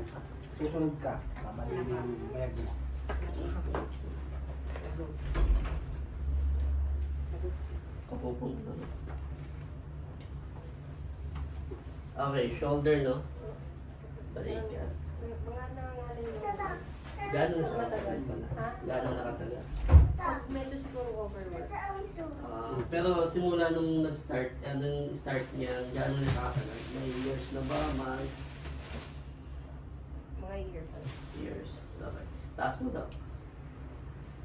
yan. Susunod ka. Babalik yung bayag mo. Okay, shoulder, no? Balik mo. Gano'n siya Matagal. pala? Ha? Gano'n nakatagal? Medyo siguro overwork. Ah, pero simula nung nag-start, eh, nung start niya, gano'n na nakatagal? May years na ba? Months? Mga year pa. Years. Okay. Taas mo daw.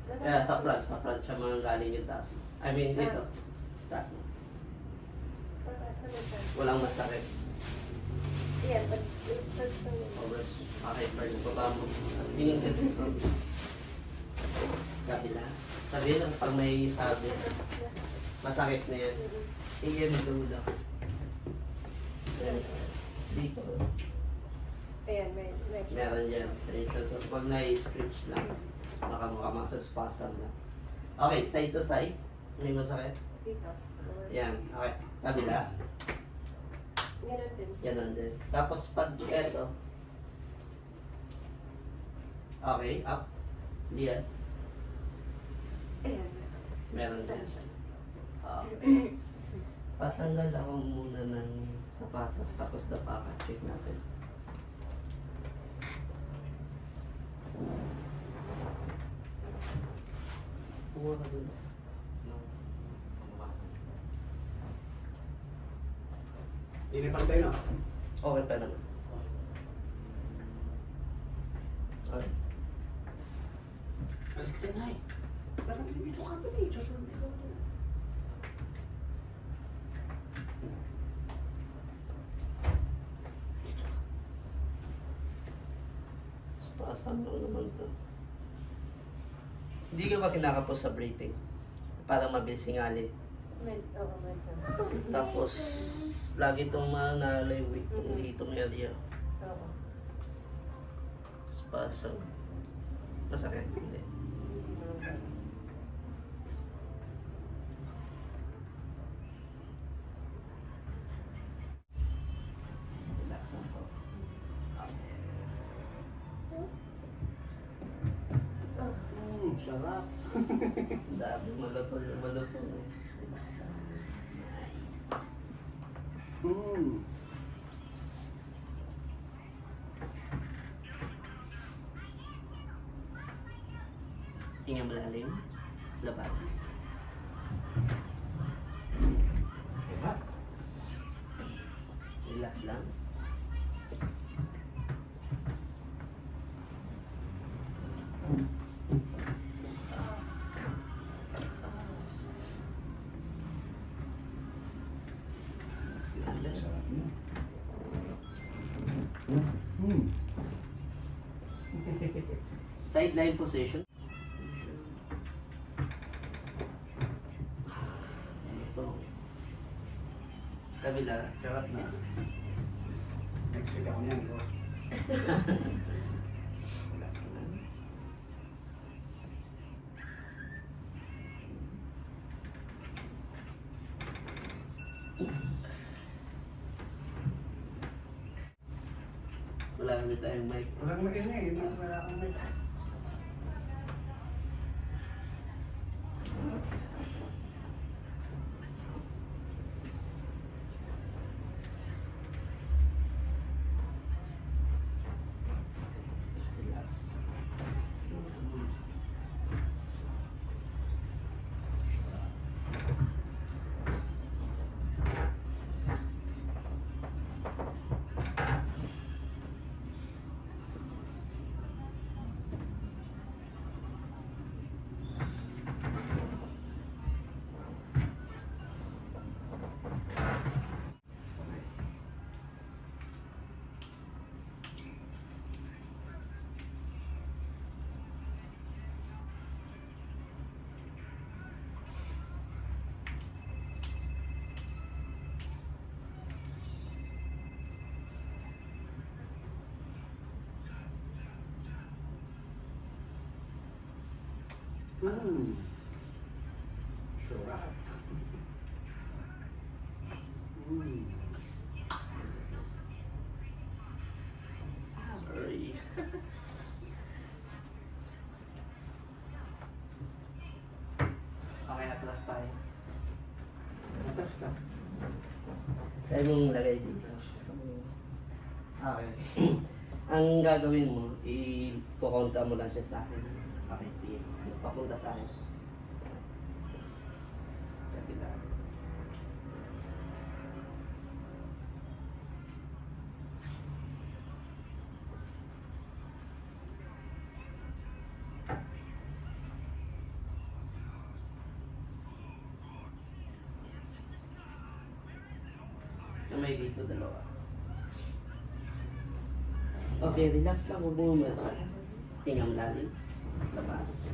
Kaya sa front, sa front siya mga galing yung taas mo. I mean, dito. Taas mo. Walang masakit. Yan, pag touch na yun. Overs. Okay, per baba mo. Tapos ginigit mo. Kabila. Sabi lang, pag may sabi, masakit na yan. Iyan ito daw. Yan. Dito. Meron dyan. Tension. So, pag na-stretch lang, nakamukha mga spasm lang. Okay, side to side. May masakit. Dito. Yan. Okay. Kabila. Ganun din. Yan din. Tapos pag eto. Okay, up. Diyan. Ayan. Meron din siya. Okay. Patanggal ako muna ng sapatos tapos dapa ka. Check natin. Kuha ka dun. Hindi pantay no? Okay pa naman. Okay. Alas ka dyan, ay. Bakit dito ka dun eh? Susunod ka. Spasm lang naman to. Hindi ka ba kinakapos sa breathing? Para mabilis singalin. Med, oo, medyo. Tapos, lagi itong manalawit itong ditong area. Oo. Spasm. Masakit? Hindi. Sarap. Dami malutol na malutol. eh. Hmm. Hinga malalim. Labas. Sideline position. Ito. Kabila. Sarap na. Next week ako niyan, boss. Relax lang. Wala tayong mic. Walang mag-ina eh. Yung wala akong may... Mmm. Sarap. Mmm. Sorry. okay, natlas tayo. Natlas ka. Kaya mong lagay dito. Okay. Ang gagawin mo, i-kukonta mo lang siya sa akin. Okay, sige. Papunta sa akin. Kamay dito, dalawa. Okay, relax lang. Huwag mo umasa. Tingam lalim. Labas.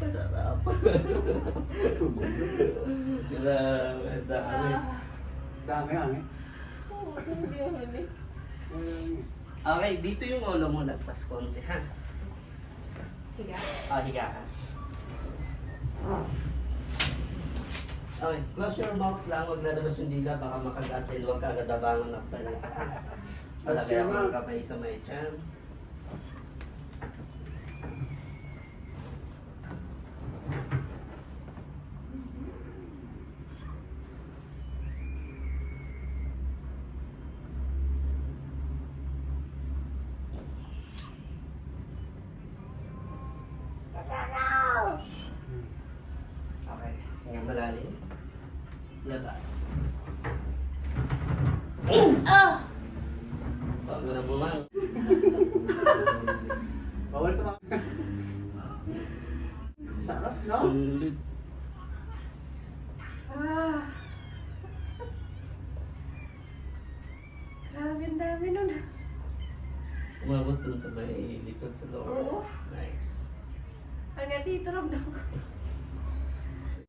Sarap. Grabe, dami. Dami yan eh. Eh. Okay, dito yung ulo mo. Lagpas konti, ha? Higa. Ah, higa ka. Okay, close your mouth lang. Huwag lalabas yung dila. Baka makagatin. Huwag kagadabangan after nito. Palagay ako ng kamay sa may chan. Okay. Hinga malalim. Labas. Ah! Bago na bumang. Bawal ito Sarap, no? Sulit. Ah! Grabe, ang dami nun. Umabot dun sa may likod sa Oo. loob. Nice. Hanggang dito ramdam ko.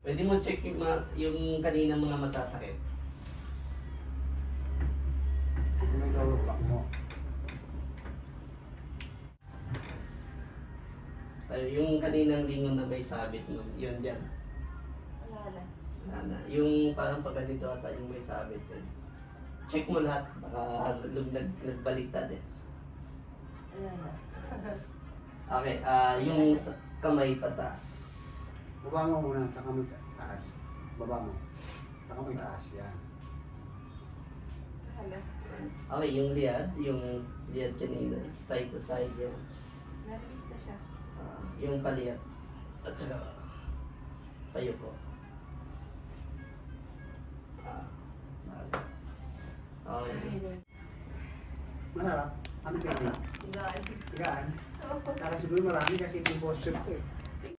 Pwede mo check yung, mga, yung kanina mga masasakit. Kung may gawin mo. Tayo, yung kaninang lingon na may sabit mo, yun dyan. Wala na. Wala na. Yung parang pag ganito ata yung may sabit. Eh. Check mo lahat. Baka nag, nag, nagbaliktad eh. Wala na. Okay, ah yung kamay patas. Baba mo muna, tsaka mo taas. Baba mo. Tsaka mo taas, yan. Wala. Okay, yung liad, yung liad kanina, side to side yan. Narilis na siya. Ah, yung paliat. At saka, payo ko. Ah, okay. Masarap. Ano kaya? Higaan. Higaan. Oo. Para siguro marami kasi ito yung posture ko eh.